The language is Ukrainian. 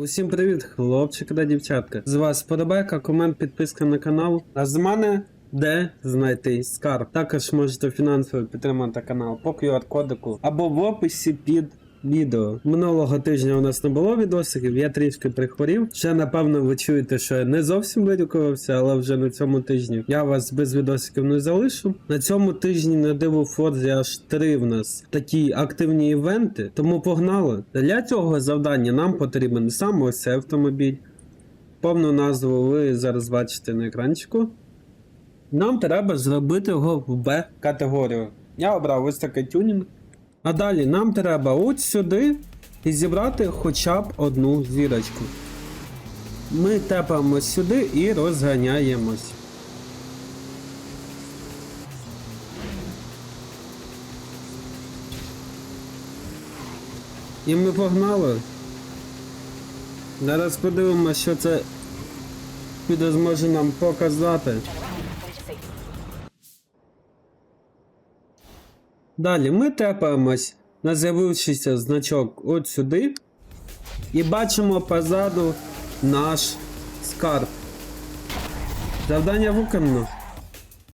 Усім привіт, хлопчики та дівчатка. З вас подобайка, комент, підписка на канал. А з мене де знайти скарб. Також можете фінансово підтримати канал по QR-кодику або в описі під відео. Минулого тижня у нас не було відосиків, я трішки прихворів. Ще напевно ви чуєте, що я не зовсім вилікувався, але вже на цьому тижні я вас без відосиків не залишу. На цьому тижні на диво Форзі аж три в нас такі активні івенти, тому погнали. Для цього завдання нам потрібен саме ось цей автомобіль. Повну назву ви зараз бачите на екранчику. Нам треба зробити його в Б категорію. Я обрав ось такий тюнінг. А далі нам треба от сюди і зібрати хоча б одну зірочку. Ми тепаємо сюди і розганяємось. І ми погнали. Зараз подивимося, що це піде зможе нам показати. Далі ми тепаємось на з'явившийся значок от сюди. І бачимо позаду наш скарб. Завдання виконано.